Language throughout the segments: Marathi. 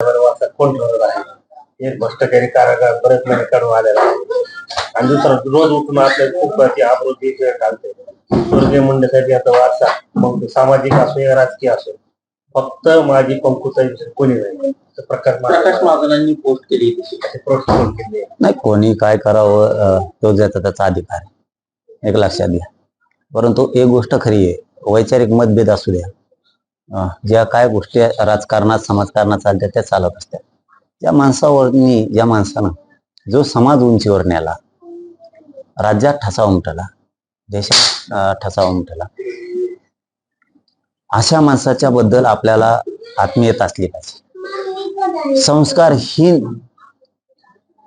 वाचा कोण ठरवत आहे? एक भ्रष्टाचारी कारागार बरेच महिने काढून आलेला आहे. आणि दुसरा रोज उठून आपल्या खूप ती आबरोधी घालते. स्वर्गीय मंडळासाठी आता वारसा मग तो सामाजिक असो या राजकीय असो फक्त माझी पंकुचा विषय कोणी नाही. प्रकाश प्रकाश महाजनांनी पोस्ट केली प्रोत्साहन केले? नाही. कोणी काय करावं तो ज्याचा त्याचा अधिकार आहे. एक लक्षात घ्या. परंतु एक गोष्ट खरी आहे. वैचारिक मतभेद असू द्या. ज्या काय गोष्टी राजकारणात समाजकारणात चालत्या त्या चालत असतात. ज्या माणसावरनी ज्या माणसानं जो समाज उंचीवर नेला राज्यात ठसा उमटला देशात ठसा उमटला अशा माणसाच्या बद्दल आपल्याला आत्मीयता असली पाहिजे. संस्कारहीन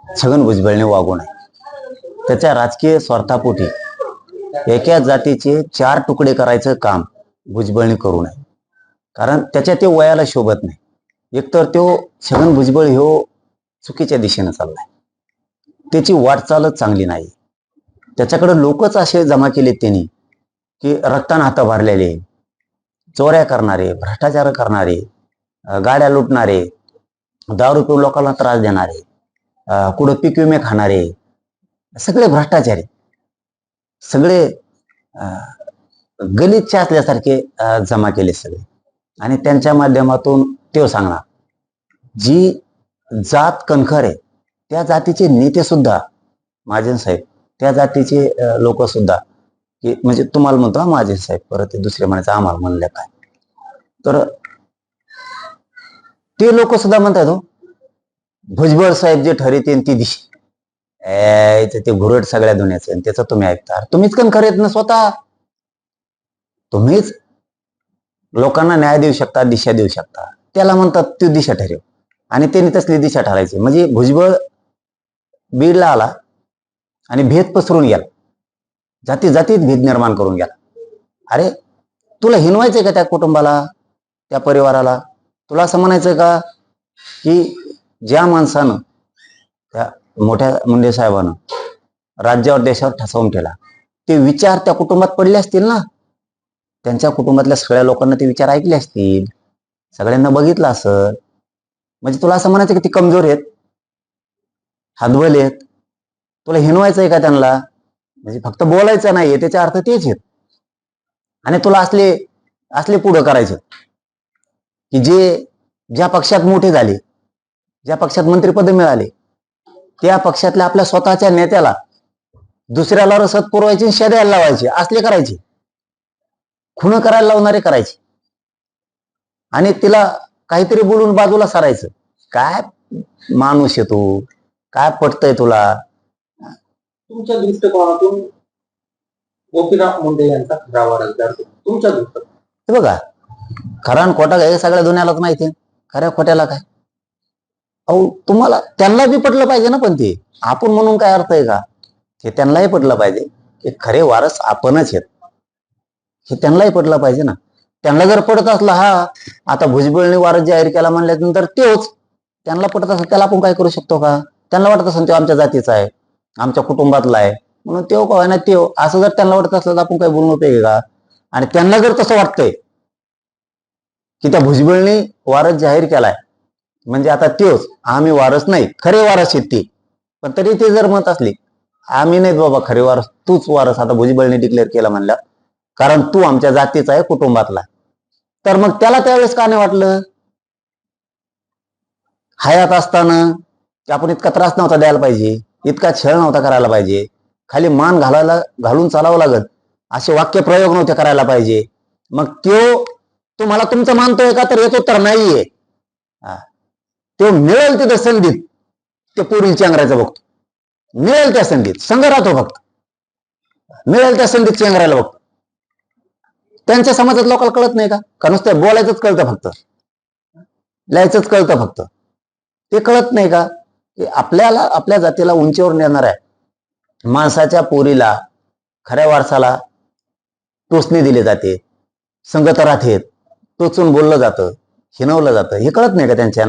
छगन भुजबळने वागू नये. त्याच्या राजकीय स्वार्थापोटी एका जातीचे चार तुकडे करायचं काम भुजबळने करू नये. कारण त्याच्या ते वयाला शोभत नाही. एकतर तो छगन भुजबळ ह्यो चुकीच्या दिशेनं चाललाय. त्याची वाटचालच चांगली नाही. त्याच्याकडे लोकच असे जमा केलेत त्यांनी की रक्तानं हात भरलेले चोऱ्या करणारे भ्रष्टाचार करणारे गाड्या लुटणारे दारू पिऊ लोकांना त्रास देणारे कुठं पीक विमे खाणारे सगळे भ्रष्टाचारी. सगळे गलितच्या असल्यासारखे जमा केले सगळे. आणि त्यांच्या माध्यमातून ते सांगणार. जी जात कणखर आहे त्या जातीचे नेते सुद्धा महाजन साहेब त्या जातीचे लोक सुद्धा की म्हणजे तुम्हाला म्हणतो महाजन साहेब परत दुसरे म्हणायचं आम्हाला म्हणलं काय? तर ते लोक सुद्धा म्हणतात हो भुजबळ साहेब जे ठरवते ती दिशी. ए, ते घुरट सगळ्या धुण्याचं आणि त्याचं तुम्ही ऐकता. तुम्हीच कणखर आहेत ना स्वतः. तुम्हीच लोकांना न्याय देऊ शकता दिशा देऊ शकता. त्याला म्हणतात ती दिशा ठरव. आणि त्यांनी तसली दिशा ठरायची म्हणजे भुजबळ बीडला आला आणि भेद पसरून गेला. जाती जातीत भेद निर्माण करून गेला. अरे तुला हिनवायचंय का त्या कुटुंबाला त्या परिवाराला? तुला असं म्हणायचं का की ज्या माणसानं त्या मोठ्या मुंडे साहेबानं राज्यावर देशावर ठसवून ठेवला ते विचार त्या कुटुंबात पडले असतील ना? त्यांच्या कुटुंबातल्या सगळ्या लोकांना ते विचार ऐकले असतील सगळ्यांना बघितलं असत म्हणजे तुला असं म्हणायचं की ती कमजोर आहेत हातबल आहेत तुला हिनवायचंय का त्यांना? म्हणजे फक्त बोलायचं नाहीये त्याचा अर्थ तेच आहेत. आणि तुला असले असले पुढं करायचं की जे ज्या पक्षात मोठे झाले ज्या पक्षात मंत्रिपद मिळाले त्या पक्षातल्या आपल्या स्वतःच्या नेत्याला दुसऱ्याला रसद पुरवायची शेद्याला लावायचे असले करायचे. खुन करायला लावणारे करायचे. आणि तिला काहीतरी बोलून बाजूला सरायचं. काय माणूस आहे तू? काय पटतंय तुला? तुमच्या दृष्टिकोनातून गोपीनाथ मुंडे यांचा खरा वारसदार? तुमच्या हे बघा खरा आणि खोटा काय? हे सगळ्या दुनियालाच माहिती आहे. खऱ्या खोट्याला काय? अहो तुम्हाला त्यांना बी पटलं पाहिजे ना पण ते. आपण म्हणून काय अर्थ आहे का? हे त्यांनाही पटलं पाहिजे की खरे वारस आपणच आहेत. हे त्यांनाही पडला पाहिजे ना. त्यांना जर पडत असला हा आता भुजबळने वारस जाहीर केला म्हणल्यानंतर तोच त्यांना पडत असेल त्याला आपण काय करू शकतो का? त्यांना वाटत असेल तो आमच्या जातीचा आहे आमच्या कुटुंबातला आहे. म्हणून तेव का ना तेव असं जर त्यांना वाटत असलं तर आपण काय बोलणं पाहिजे का? आणि त्यांना जर तसं वाटतंय की त्या भुजबळने वारस जाहीर केलाय म्हणजे आता त्योच आम्ही वारस नाही खरे वारस आहेत ते. पण तरी ते जर मत असले आम्ही नाहीत बाबा खरे वारस तूच वारस आता भुजबळने डिक्लेअर केला म्हणलं कारण तू आमच्या जातीचा आहे कुटुंबातला. तर मग त्याला त्यावेळेस का नाही वाटलं? हयात असताना आपण इतका त्रास नव्हता द्यायला पाहिजे इतका छळ नव्हता करायला पाहिजे. खाली मान घालायला घालून चालावं लागत. असे वाक्य प्रयोग नव्हते करायला पाहिजे. मग त्यो तुम्हाला तुमचं मानतोय का? तर येतो तर नाहीये. हा. तो मिळेल तिथं संधीत ते पुरील चेंगरायचं बघतो. मिळेल त्या संधीत संघ राहतो फक्त. मिळेल त्या संधीत चेंगरायला बघतो. त्यांच्या समाजात लोकांना कळत नाही का? का नुसतं बोलायचंच कळतं फक्त? लिहायचंच कळतं फक्त? ते कळत नाही का? की आपल्याला आपल्या जातीला उंचीवर नेणार आहे माणसाच्या पोरीला खऱ्या वारसाला टोचणे दिले जाते. संगत राहतेत टोचून बोललं जातं. हिनवलं जातं. हे कळत नाही का त्यांच्या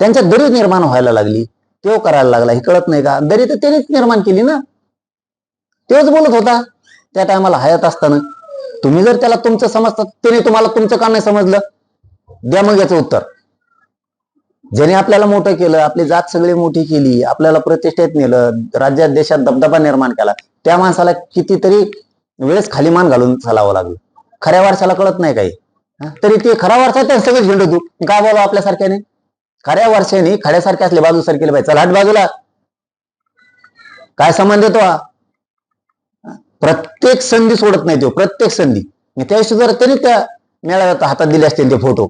त्यांच्यात दरी निर्माण व्हायला लागली. तो करायला लागला. हे कळत नाही का? दरी तर त्यानेच निर्माण केली ना? तेच बोलत होता. त्या टायमाला हयात असताना तुम्ही जर त्याला तुमचं समजतात त्याने तुम्हाला तुमचं का नाही समजलं? द्या मग याचं उत्तर. ज्याने आपल्याला मोठं केलं आपली जात सगळी मोठी केली आपल्याला प्रतिष्ठेत नेलं राज्यात देशात दबदबा निर्माण केला त्या माणसाला कितीतरी वेळेस खाली मान घालून चालावं लागलं. खऱ्या वारशाला कळत नाही काही. तरी ते खरा वारसा त्या सगळं झेंडू तू काय बोला आपल्यासारख्याने? खऱ्या वारशाने खड्यासारखे असले बाजू सारखे पाहिजे. चला हट बाजूला. काय संबंध येतो हा? प्रत्येक संधी सोडत नाही तो प्रत्येक संधी. त्या दिवशी जर त्यांनी त्या मेळाव्यात हातात दिले असते ते फोटो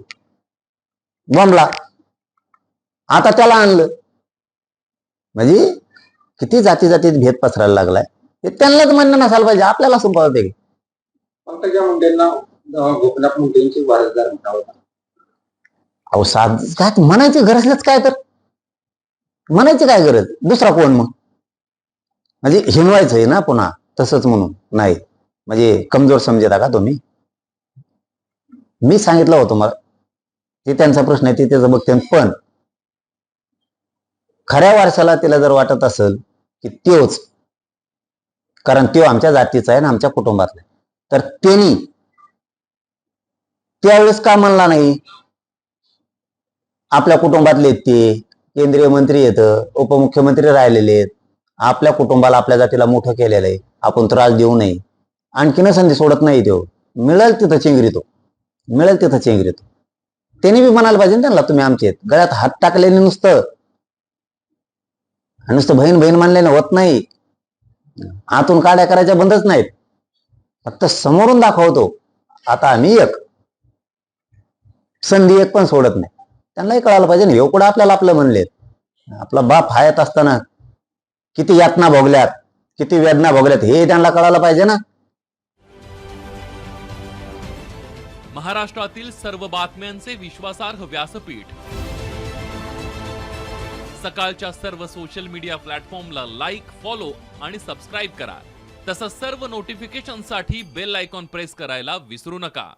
बॉम्बला आता त्याला आणलं. म्हणजे किती जाती जातीत भेद पसरायला लागलाय. हे त्यांनाच म्हणणं नसायला पाहिजे आपल्याला संपवत आहे पंकजा मुंडेंना गोपीनाथ मुंडेंची वारसदार. अहो साध काय म्हणायची गरजच काय तर. म्हणायची काय गरज? दुसरा कोण मग? म्हणजे हिनवायचंय ना पुन्हा. तसंच म्हणून. नाही. म्हणजे कमजोर समजता का तुम्ही? मी सांगितलं होतं मला. ते त्यांचा प्रश्न आहे ते त्याचं बघते. पण खऱ्या वारशाला तिला जर वाटत असेल की त्योच कारण त्यो आमच्या जातीचा आहे ना आमच्या कुटुंबातला तर त्यांनी त्यावेळेस का म्हणला नाही? आपल्या कुटुंबातले ते. केंद्रीय मंत्री येत उपमुख्यमंत्री राहिलेले आहेत. आपल्या कुटुंबाला आपल्या जातीला मोठं केलेलं आहे. आपण त्रास देऊ नये. आणखीन संधी सोडत नाही तो. मिळेल तिथं चेंगरी तो. मिळेल तिथं चेंगरी तो. त्यांनी बी म्हणायला पाहिजे त्यांना तुम्ही आमचे गळ्यात हात टाकलेले नुसतं. नुसतं बहीण बहीण मानल्याने होत नाही. आतून काड्या करायच्या बंदच नाहीत. फक्त समोरून दाखवतो. आता आम्ही एक. संधी एक पण सोडत नाही. त्यांनाही कळायला पाहिजे ना एवढं आपल्याला आपलं म्हणलेत. आपला बाप हायत असताना किती यातना भोगल्यात. किती वेदना भोगल्यात हे त्यांना कळायला पाहिजे ना. महाराष्ट्रातील सर्व बातम्यांचे विश्वासार्ह व्यासपीठ. सकाळच्या सर्व सोशल मीडिया प्लॅटफॉर्मला लाईक फॉलो आणि सबस्क्राईब करा. तसंच सर्व नोटिफिकेशनसाठी बेल आयकॉन प्रेस करायला विसरू नका.